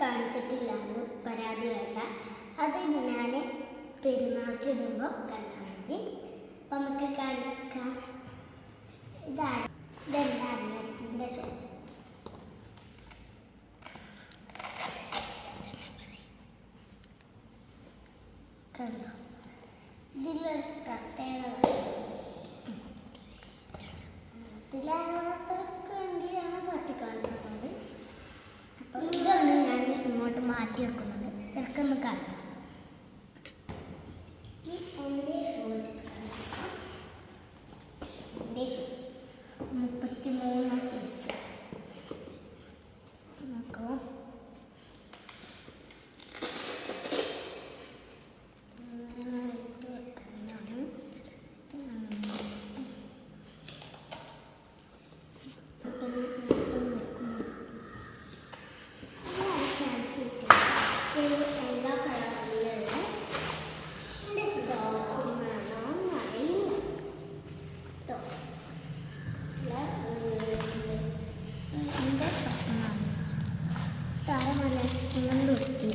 കാണിച്ചിട്ടില്ല എന്ന് പരാതി വേണ്ട. അത് ഞാൻ പെരുന്നാൾക്ക് ഇടുമ്പോൾ കണ്ടാൽ മതി. അപ്പം നമുക്ക് കാണിക്കാം. ഇതാണ് ഇതെന്റെ അനിയത്തിന്റെ ഷോ? കണ്ടോ? ഇതിലൊരു പ്രത്യേകത മനസ്സിലാകാത്തവർക്ക് വേണ്ടിയാണ് തട്ടിക്കാണിച്ചത്. അപ്പം ഇതൊന്ന് കുട്ടി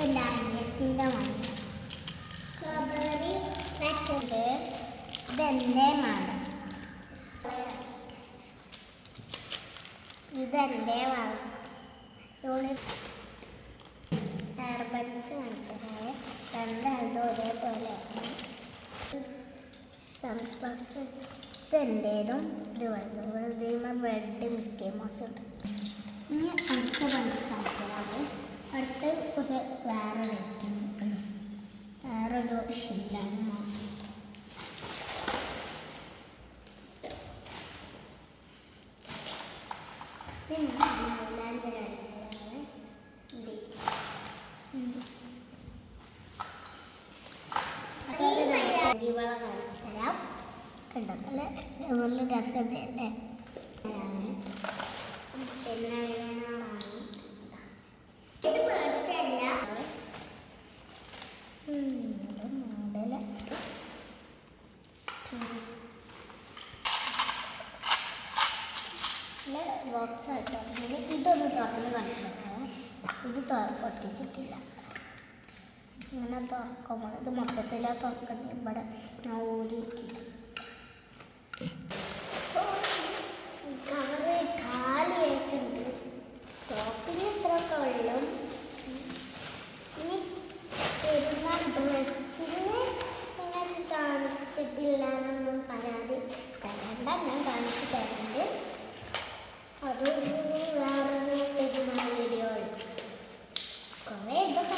എന്റെ അനിയത്തിന്റെ മണി സ്ട്രോബെറി ഇതെന്റെ ഇതെന്റെ ഒരേപോലെ സൺപ്ലസ് ഇതെന്റേതും ഇത് വരുന്നത് റെഡ് മിക്കി മൗസ് ഇനി അടുത്ത ബൺസ് കാണിച്ചതാണ് അടുത്ത് കുറച്ച് വേറെ വെക്കണം വേറൊരു ഷില്ലാണ് പിന്നെ മൈലാഞ്ചി അടിച്ചതാണ് ഇത് അരിവള കാണിച്ചു തരാം. കണ്ടോ? നല്ല നല്ല രസമല്ലേ പിന്നെ ഇവനാണ്. ഇത് മേടിച്ചല്ല മോഡൽ ബോക്സ് ആയിട്ടാണെങ്കിൽ ഇതൊന്ന് തുറന്ന് കാണിച്ചേക്കാം ഇത് തുറ പൊട്ടിച്ചിട്ടില്ല. ഇങ്ങനെ തുറക്കുമ്പോൾ ഇത് മൊത്തത്തിൽ തുറക്കണ്ടേ? ഇവിടെ ഞാൻ ഊരിയിട്ടില്ല. കവറ് കാലിയായിട്ടുണ്ട്. ഷോപ്പിന് ഇത്രയൊക്കെ വെള്ളം ഇനി പെരുന്നാൾ ഡ്രസ്സിന് നിങ്ങൾക്ക് കാണിച്ചിട്ടില്ല എന്നൊന്നും പരാതി തരണ്ട ഞാൻ കാണിച്ചു തരുന്നുണ്ട് ver.